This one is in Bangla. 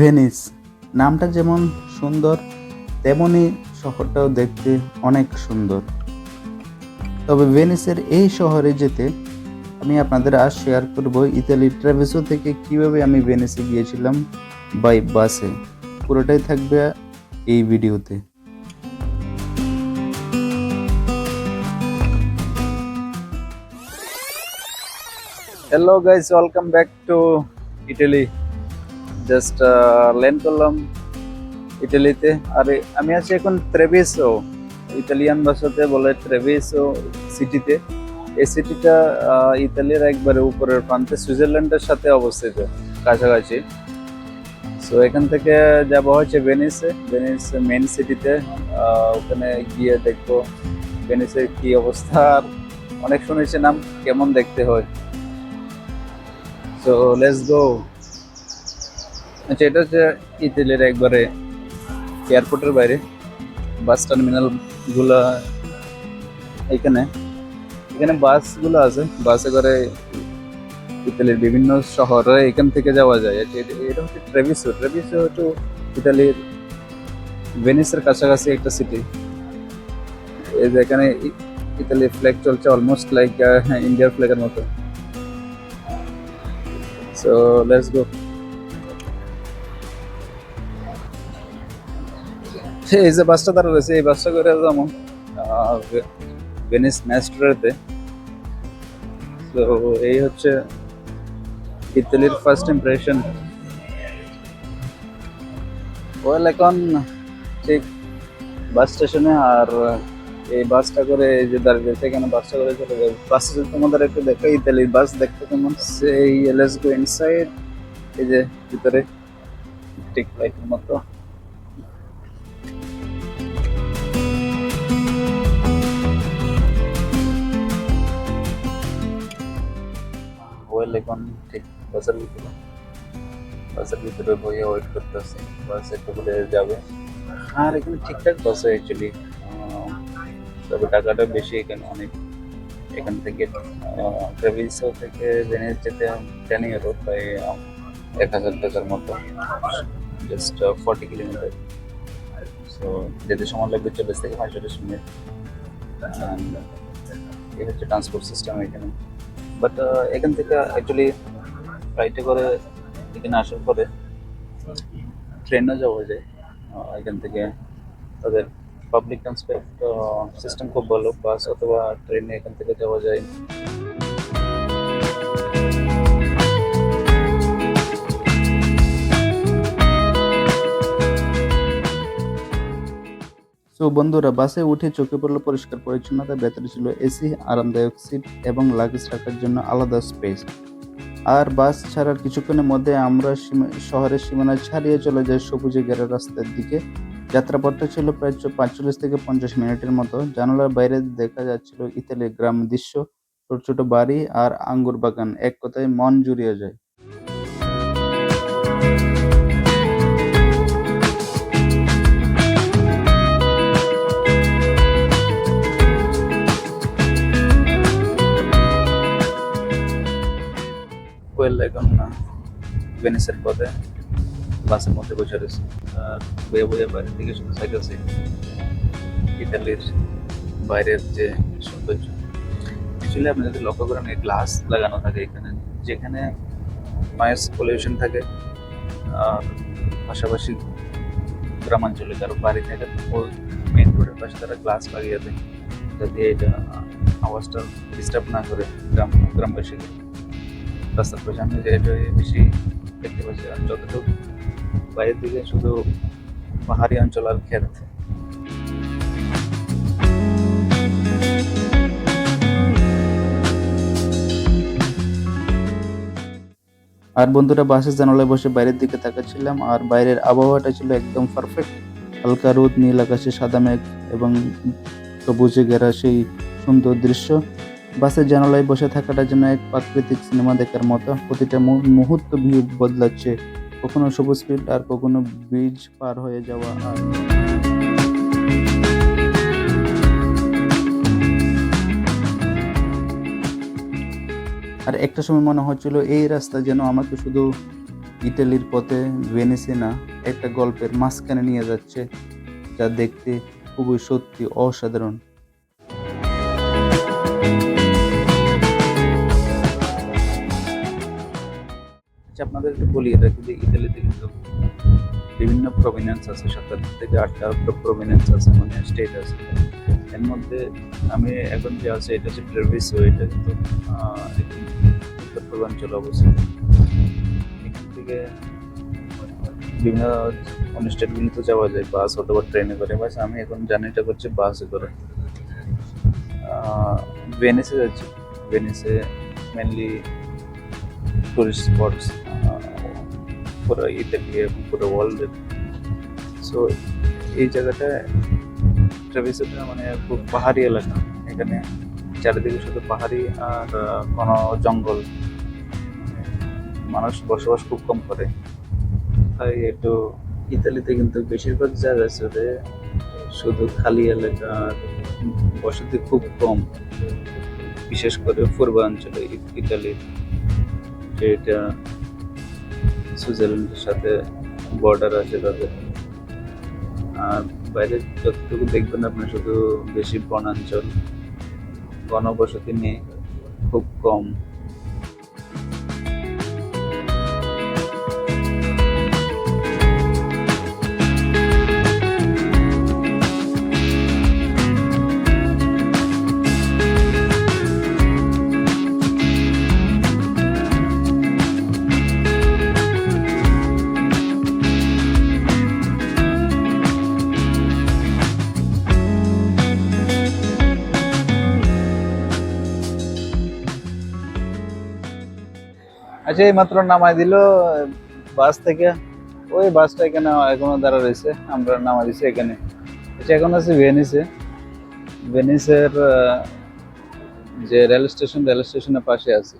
ভেনিস। নামটা যেমন সুন্দর তেমনই শহরটাও দেখতে অনেক সুন্দর। তবে ভেনিসের এই শহরে যেতে আমি আপনাদের আজ শেয়ার করব ইতালি ট্রাভেসো থেকে কীভাবে আমি ভেনিসে গিয়েছিলাম বাই বাসে পুরোটাই থাকবে এই ভিডিওতে। Hello guys welcome back to Italy just land করলাম ইটালিতে আর আমি আছি এখন ট্রেভিসো ইতালিয়ান ভাষাতে বলে ট্রেভিসো সিটিতে এই সিটিটা ইতালির একবারে উপরের প্রান্তে, সুইজারল্যান্ডের সাথে অবস্থিত, কাছাকাছি। সো এখান থেকে যাব হয়েছে ভেনিসে ভেনিস মেন সিটিতে ওখানে গিয়ে দেখব ভেনিসের কি অবস্থা। অনেক শুনেছি নাম কেমন দেখতে হয়। সো লেটস গো আচ্ছা এটা হচ্ছে ইতালির একবারে এয়ারপোর্টের বাইরে, বাস টার্মিনালগুলো এখানে এখানে বাসগুলো আছে, বাসে করে ইতালির বিভিন্ন শহরে এখান থেকে যাওয়া যায়। এটা হচ্ছে ট্রেভিসো ট্রেভিসো হচ্ছে ইতালির ভেনিসের কাছাকাছি একটা সিটি এই যে এখানে ইতালির ফ্ল্যাগ চলছে অলমোস্ট লাইক ইন্ডিয়ার ফ্ল্যাগের মতো। সো লেটস গো এই যে বাসটা দাঁড়া রয়েছে, এই বাসটা করে যেমন ভেনিস ম্যাস্ট্রেতে তো এই হচ্ছে ইতালির ফার্স্ট ইমপ্রেশন ওয়েল এখন ঠিক বাস স্টেশনে আর এই বাসটা করে এই যে দাঁড়িয়ে এখানে বাসটা করে চলে যাবে। বাসে যদি তোমাদের একটু দেখো ইতালির বাস দেখতে কেমন? সেই লেটস গো ইনসাইড এই যে ভিতরে, ঠিক লাইটের মতো। ওয়েল এখন ঠিক বাসের ভিতরে বাসের ভিতরে বইয়ে ওয়েট করতেছি বাস একটু করে যাবে আর এখানে ঠিকঠাক বাসে অ্যাকচুয়ালি তবে টাকাটা বেশি এখানে অনেক এখান থেকে ট্রেভিসো থেকে ভেনিস যেতে টেন ইউরো প্রায় এক হাজার টাকার মতো জাস্ট ফর্টি কিলোমিটার সো যেতে সময় লাগবে চল্লিশ থেকে পঁয়তাল্লিশ মিনিট এই হচ্ছে ট্রান্সপোর্ট সিস্টেম এখানে বাট এখান থেকে অ্যাকচুয়ালি ফ্লাইটে করে এখানে আসার পরে ট্রেনে যাওয়া যায়। এখান থেকে তাদের পাবলিক ট্রান্সপোর্ট সিস্টেম খুব ভালো। বাস অথবা ট্রেনে এখান থেকে যাওয়া যায়। সো বন্ধুরা, বাসে উঠে চোখে পড়ল পরিষ্কার পরিচ্ছন্নতা, ভেতরে ছিল এসি আরামদায়ক সিট এবং লাগেজ রাখার জন্য আলাদা স্পেস আর বাস ছাড়ার কিছুক্ষণের মধ্যে আমরা শহরের সীমানা ছাড়িয়ে চলে যাই সবুজে ঘেরা রাস্তার দিকে। যাত্রাপথটা ছিল প্রায় পাঁচচল্লিশ থেকে পঞ্চাশ মিনিটের মতো। জানালার বাইরে দেখা যাচ্ছিল ইতালির গ্রাম দৃশ্য। ছোট ছোট বাড়ি আর আঙ্গুর বাগান। এক কথায় মন জুড়িয়ে যায়। এখন ভেনিসের পথে বাসের মধ্যে বসে রয়েছে। আর বয়ে বয়ে বাইরের দিকে শুধু চাইতেছে ইতালির বাইরের যে সৌন্দর্য। অ্যাকচুয়ালি আপনি যদি লক্ষ্য করেন এই গ্লাস লাগানো থাকে এখানে। যেখানে নয়েস পলিউশন থাকে, আর পাশাপাশি গ্রামাঞ্চলে কারও বাড়ি থাকে, ওই মেন রোডের পাশে তারা গ্লাস লাগিয়ে দেয়। যাতে এটা আওয়াজটা ডিস্টার্ব না করে গ্রাম গ্রামবাসীকে রাস্তার পাশে আমি বেশি দেখতে পাচ্ছি আর যতটুকু বাইরের দিকে শুধু পাহাড়ি অঞ্চল আর ক্ষেত আর বন্ধুরা, বাসের জানালায় বসে বাইরের দিকে তাকাচ্ছিলাম, আর বাইরের আবহাওয়াটা ছিল একদম পারফেক্ট হালকা রোদ, নীল আকাশে সাদা মেঘ এবং সবুজে ঘেরা সেই সুন্দর দৃশ্য। বাসের জানালায় বসে থাকাটা যেন এক প্রাকৃতিক সিনেমা দেখার মতো প্রতিটা মুহূর্ত ভিউ বদলাচ্ছে। কখনো সবুজ ফিল্ড আর কখনো ব্রিজ পার হয়ে যাওয়া আর আর একটা সময় মনে হচ্ছিল, এই রাস্তা যেন আমাকে শুধু ইটালির পথে ভেনিসে না, একটা গল্পের মাঝখানে নিয়ে যাচ্ছে, যা দেখতে খুবই সত্যি অসাধারণ। আচ্ছা আপনাদের একটু বলি, এটা কিন্তু ইতালিতে কিন্তু বিভিন্ন প্রভিনেন্স আছে সাতাত্তর থেকে আটটা প্রভিনেন্স আছে মানে স্টেট আছে। এর মধ্যে আমি এখন যে আছে, এটা হচ্ছে ট্রেভিসো এটা কিন্তু উত্তর পূর্বাঞ্চলে অবস্থিত। এখান থেকে বিভিন্ন অনুষ্ঠানগুলিতে যাওয়া যায় বাস অথবা ট্রেনে করে। বাস, আমি এখন জার্নিটা করছি বাসে করে। ভেনিসে যাচ্ছি। ভেনিসে মেনলি টুরিস্ট স্পটস পুরো ইতালি এবং পুরো ওয়ার্ল্ডের সো এই জায়গাটা ট্রেভিসেটা মানে খুব পাহাড়ি এলাকা। এখানে চারিদিকে শুধু পাহাড়ি আর কোনো জঙ্গল। মানুষ বসবাস খুব কম করে। তাই একটু ইতালিতে কিন্তু বেশিরভাগ জায়গা জুড়ে শুধু খালি এলাকা আর বসতি খুব কম। বিশেষ করে পূর্বাঞ্চলে ই- ইতালির যেটা সুইজারল্যান্ডের সাথে বর্ডার আছে তাদের আর বাইরে যতটুকু দেখবেন আপনি, শুধু বেশি বনাঞ্চল। ঘনবসতি নেই, খুব কম। আচ্ছা এই মাত্র নামাই দিল, বাস থেকে। ওই বাসটা এখানে এখনও দাঁড়া রয়েছে, আমরা নামা দিছি এখানে। আচ্ছা এখন আছে ভেনিসে। ভেনিসের যে রেল স্টেশন, রেল স্টেশনের পাশে আছে।